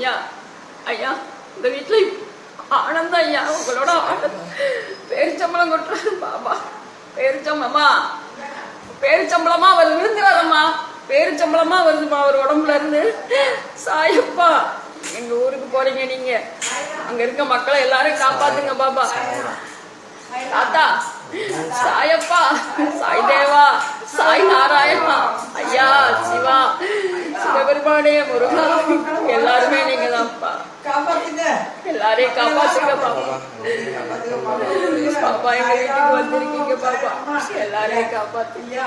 ஐயா ஐயா இந்த வீட்டில் ஆனந்தம் ஐயா உங்களோட பேரிச்சம்பளம் கொட்டுறாரு பாபா பேரிச்சம்பளமா பேரிச்சம்பளமா அவர் விழுந்துறாரம்மா. பேரிச்சம்பளமா வருதுமா அவர் உடம்புல இருந்து. சாயப்பா எங்க ஊருக்கு போறீங்க நீங்க? அங்க இருக்க மக்களை எல்லாரும் காப்பாத்துங்க பாபா. தாத்தா சிவபெருமானே முருகா. எல்லாருமே நீங்க தான்ப்பா காப்பாத்துங்க. எல்லாரையும் காப்பாத்துங்க பாப்பா. பாப்பா எங்க வீட்டுக்கு வந்திருக்கீங்க பாப்பா. எல்லாரையும் காப்பாத்துங்க.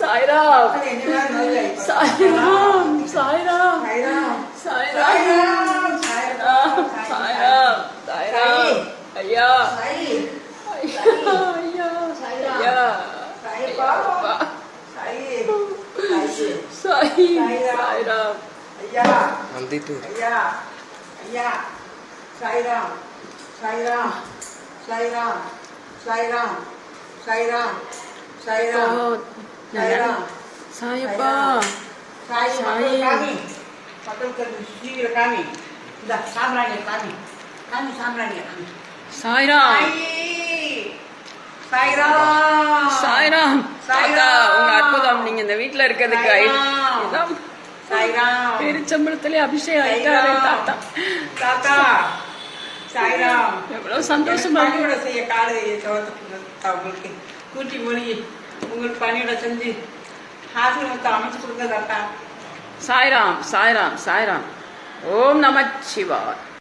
சாய்ராம். சாய்ராம் சாய்ராம். சாய்ராம். சாய்ராம். சாய்ராம். சாய்ராம். ஐயா. ஐயா. ஐயா. ஐயா. ஐயா. சாய் சாய்ராம் ஐயா வந்துட்டு ஐயா ஐயா சாய்ராம் சாய்ராம் சாய்ராம் சாய்ராம் சாய்ராம் சாய்ராம் சாய்ராம் சாயப்பா சாய் சாய். மக்கள் காமி மக்களுக்கு டிவியில காமி இந்த சாம்பிராணிய காமி காமி சாம்பிராணிய காமி அற்புதம் நீங்க இந்த வீட்ல இருக்கிறதுக்கு பெருச்சம்பளத்திலே அபிஷேகம் ஆயிட்டாரு தாத்தா. தாத்தா சாய்ராம். எவ்வளவு சந்தோஷமா. பணியோட செய்ய காடு உங்களுக்கு. கூட்டி மொழி உங்களுக்கு பணியோட செஞ்சு ஆசீர்வாதத்தை அமைச்சு கொடுங்க தாத்தா. சாய்ராம் சாய்ராம் சாய்ராம். ஓம் நம சிவாய்.